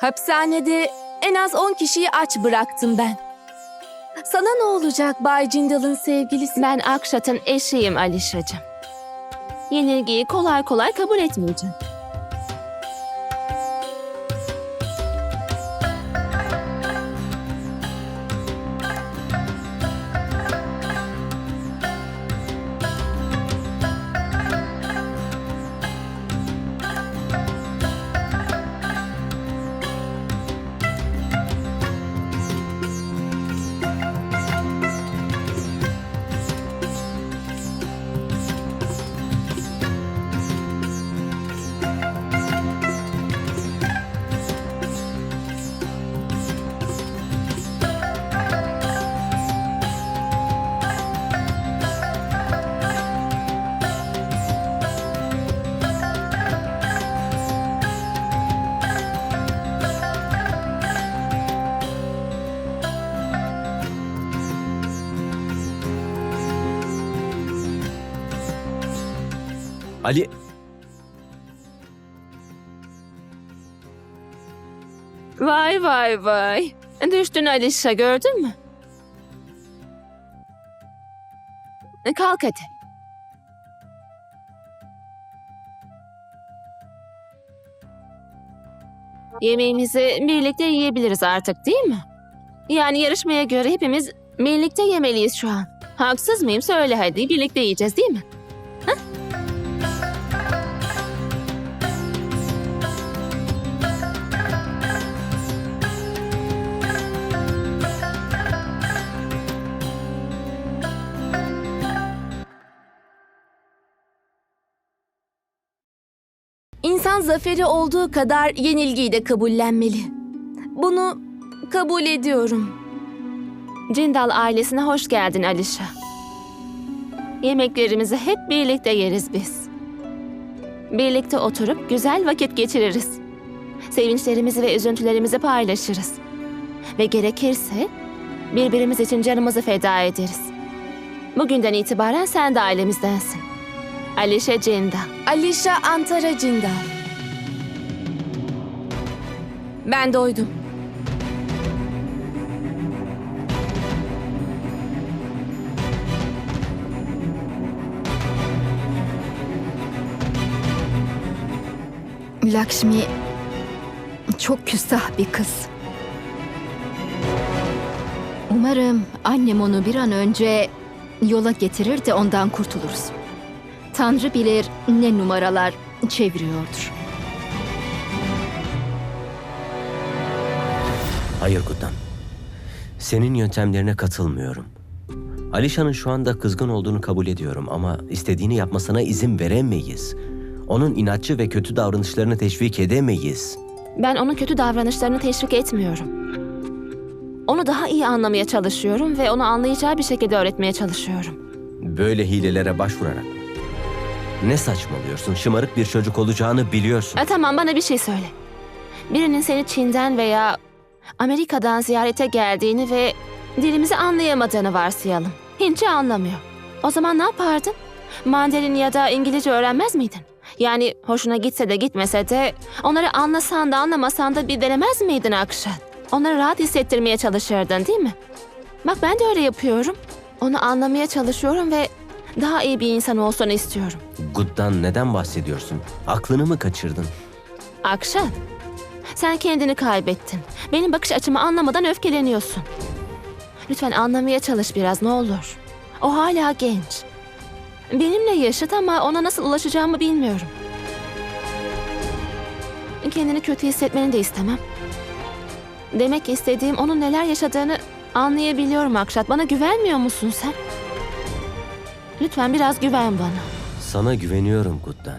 Hapishanede en az 10 kişiyi aç bıraktım ben. Sana ne olacak Bay Cindal'ın sevgilisi? Ben Akşat'ın eşiyim Alişacığım. Yenilgiyi kolay kolay kabul etmeyeceğim. Ali Vay vay vay. Düştün Alişa gördün mü? Kalk hadi. Yemeğimizi birlikte yiyebiliriz artık değil mi? Yani yarışmaya göre hepimiz birlikte yemeliyiz şu an. Haksız mıyım? Söyle hadi. Birlikte yiyeceğiz değil mi? İnsan zaferi olduğu kadar yenilgiyi de kabullenmeli. Bunu kabul ediyorum. Cindal ailesine hoş geldin Alişa. Yemeklerimizi hep birlikte yeriz biz. Birlikte oturup güzel vakit geçiririz. Sevinçlerimizi ve üzüntülerimizi paylaşırız. Ve gerekirse birbirimiz için canımızı feda ederiz. Bugünden itibaren sen de ailemizdensin. Alişa Cindal. Alişa Antara Cindal. Ben doydum. Lakşmi çok küstah bir kız. Umarım annem onu bir an önce yola getirir de ondan kurtuluruz. Tanrı bilir ne numaralar çeviriyordur. hayır Guddan. Senin yöntemlerine katılmıyorum. Alişan'ın şu anda kızgın olduğunu kabul ediyorum ama istediğini yapmasına izin veremeyiz. Onun inatçı ve kötü davranışlarını teşvik edemeyiz. Ben onun kötü davranışlarını teşvik etmiyorum. Onu daha iyi anlamaya çalışıyorum ve onu anlayacağı bir şekilde öğretmeye çalışıyorum. Böyle hilelere başvurarak. Ne saçmalıyorsun? Şımarık bir çocuk olacağını biliyorsun. E, tamam bana bir şey söyle. Birinin seni Çin'den veya Amerika'dan ziyarete geldiğini ve dilimizi anlayamadığını varsayalım. Hintçe anlamıyor. O zaman ne yapardın? Mandarin ya da İngilizce öğrenmez miydin? Yani hoşuna gitse de gitmese de onları anlasan da anlamasan da bir denemez miydin Akşat? Onları rahat hissettirmeye çalışırdın değil mi? Bak ben de öyle yapıyorum. Onu anlamaya çalışıyorum ve daha iyi bir insan olsun istiyorum. Guddan neden bahsediyorsun? Aklını mı kaçırdın? Akşat, sen kendini kaybettin. Benim bakış açımı anlamadan öfkeleniyorsun. Lütfen anlamaya çalış biraz ne olur. O hala genç. Benimle yaşıt ama ona nasıl ulaşacağımı bilmiyorum. Kendini kötü hissetmeni de istemem. Demek istediğim onun neler yaşadığını anlayabiliyorum Akşat. Bana güvenmiyor musun sen? Lütfen biraz güven bana. Sana güveniyorum Guddan.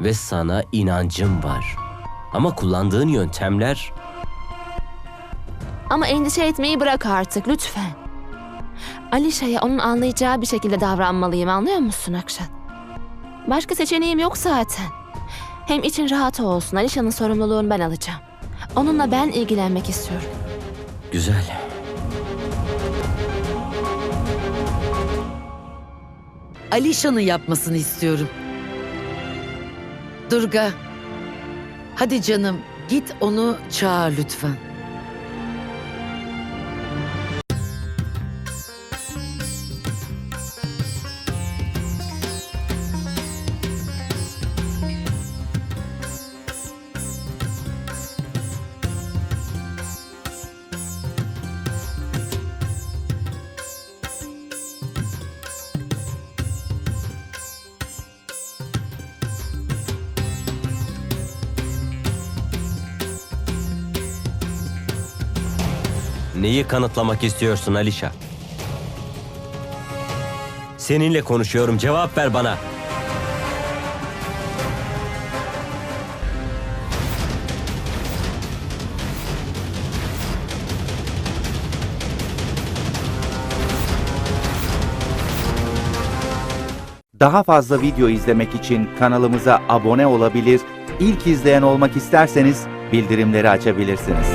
Ve sana inancım var. Ama kullandığın yöntemler Ama endişe etmeyi bırak artık lütfen. Alişa'ya onun anlayacağı bir şekilde davranmalıyım anlıyor musun Akşat? Başka seçeneğim yok zaten. Hem için rahat olsun Alişa'nın sorumluluğunu ben alacağım. Onunla ben ilgilenmek istiyorum. güzel. Alişan'ın yapmasını istiyorum. Durga, hadi canım Git onu çağır lütfen. Neyi kanıtlamak istiyorsun Alişa? Seninle konuşuyorum. Cevap ver bana. Daha fazla video izlemek için kanalımıza abone olabilir, ilk izleyen olmak isterseniz bildirimleri açabilirsiniz.